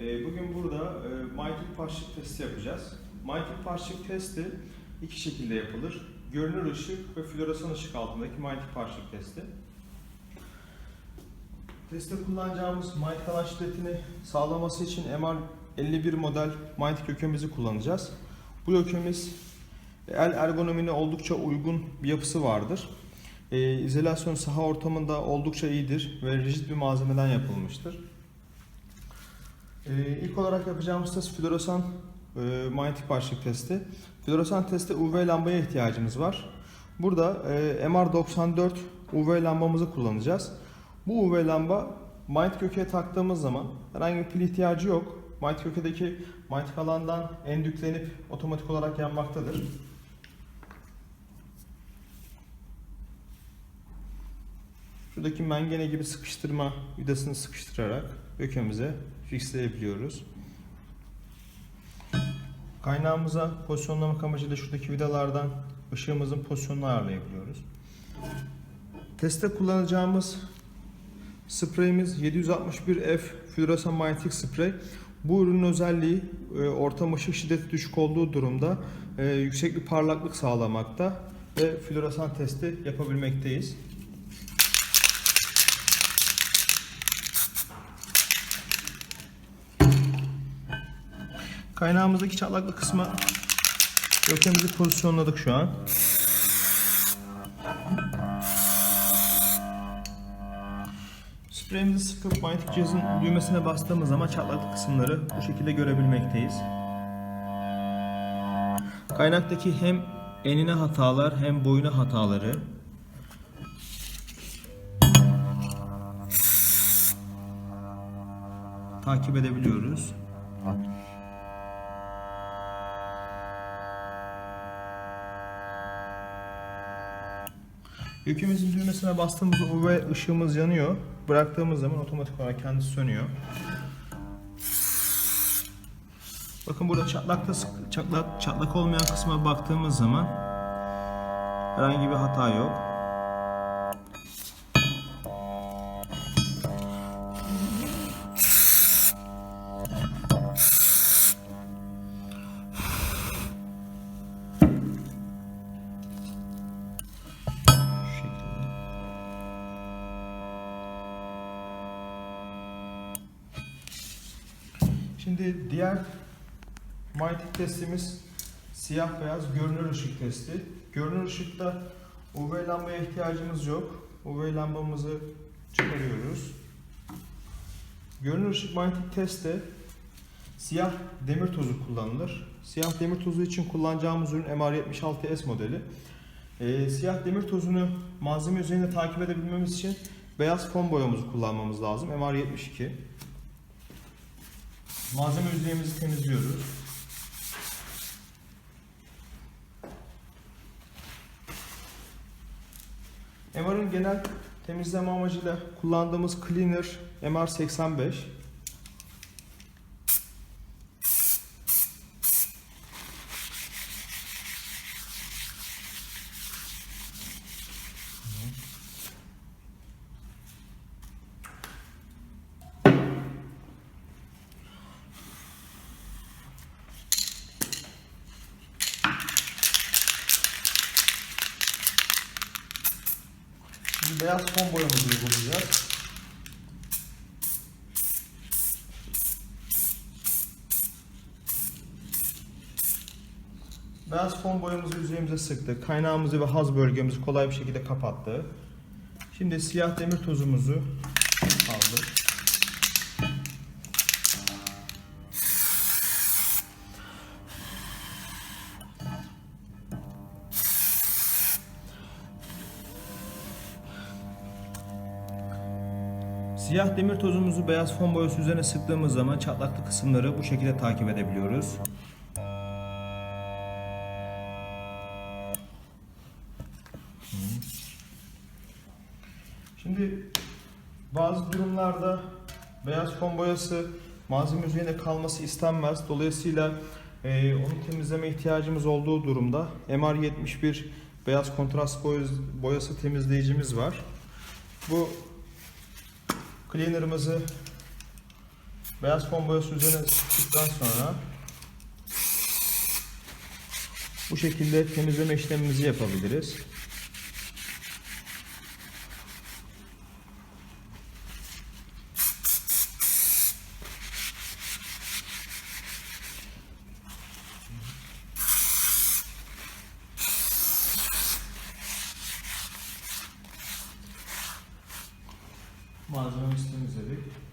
Ee, Bugün burada e, manyetik parçacık testi yapacağız. Manyetik parçacık testi iki şekilde yapılır. Görünür ışık ve floresan ışık altındaki manyetik parçacık testi. Testte kullanacağımız manyetik alan şiddetini sağlaması için MR51 model manyetik ökemizi kullanacağız. Bu ökemiz el ergonomine oldukça uygun bir yapısı vardır. E, izolasyon saha ortamında oldukça iyidir ve rigid bir malzemeden yapılmıştır. E, ilk olarak yapacağımız test floresan e, manyetik parçacık testi. Floresan testte UV lambaya ihtiyacımız var. Burada e, MR94 UV lambamızı kullanacağız. Bu UV lamba manyetik ökeye taktığımız zaman herhangi bir pil ihtiyacı yok. Manyetik ökedeki manyetik alandan endüklenip otomatik olarak yanmaktadır. Şuradaki mengene gibi sıkıştırma vidasını sıkıştırarak ökemize fixleyebiliyoruz. Kaynağımıza pozisyonlamak amacıyla şuradaki vidalardan ışığımızın pozisyonunu ayarlayabiliyoruz. Testte kullanacağımız spreyimiz 761F fluoresan manyetik sprey. Bu ürünün özelliği e, ortam ışık şiddeti düşük olduğu durumda e, yüksek bir parlaklık sağlamakta ve fluoresan testi yapabilmekteyiz. Kaynağımızdaki çatlaklı kısma gökemizi pozisyonladık şu an. Spreyimizi sıkıp manyetik cihazın düğmesine bastığımız zaman çatlaklı kısımları bu şekilde görebilmekteyiz. Kaynaktaki hem enine hatalar hem boyuna hataları takip edebiliyoruz. Yükümüzün düğmesine bastığımız UV ışığımız yanıyor. Bıraktığımız zaman otomatik olarak kendisi sönüyor. Bakın burada çatlakta çatlak çatlak olmayan kısma baktığımız zaman herhangi bir hata yok. Şimdi diğer manyetik testimiz siyah beyaz görünür ışık testi. Görünür ışıkta UV lambaya ihtiyacımız yok. UV lambamızı çıkarıyoruz. Görünür ışık manyetik testte siyah demir tozu kullanılır. Siyah demir tozu için kullanacağımız ürün MR76S modeli. Ee, siyah demir tozunu malzeme üzerinde takip edebilmemiz için beyaz fon boyamızı kullanmamız lazım. MR72. Malzeme yüzeyimizi temizliyoruz. MR'ın genel temizleme amacıyla kullandığımız cleaner MR85. Beyaz fon boyamızı uygulayacağız. Beyaz fon boyamızı yüzeyimize sıktık. Kaynağımızı ve haz bölgemizi kolay bir şekilde kapattık. Şimdi siyah demir tozumuzu Siyah demir tozumuzu beyaz fon boyası üzerine sıktığımız zaman çatlaklı kısımları bu şekilde takip edebiliyoruz. Şimdi bazı durumlarda beyaz fon boyası malzeme üzerine kalması istenmez. Dolayısıyla e, onu temizleme ihtiyacımız olduğu durumda MR71 beyaz kontrast boyası temizleyicimiz var. Bu cleaner'ımızı Beyaz fon boyası üzerine sıktıktan sonra bu şekilde temizleme işlemimizi yapabiliriz. Malzememizi temizledik.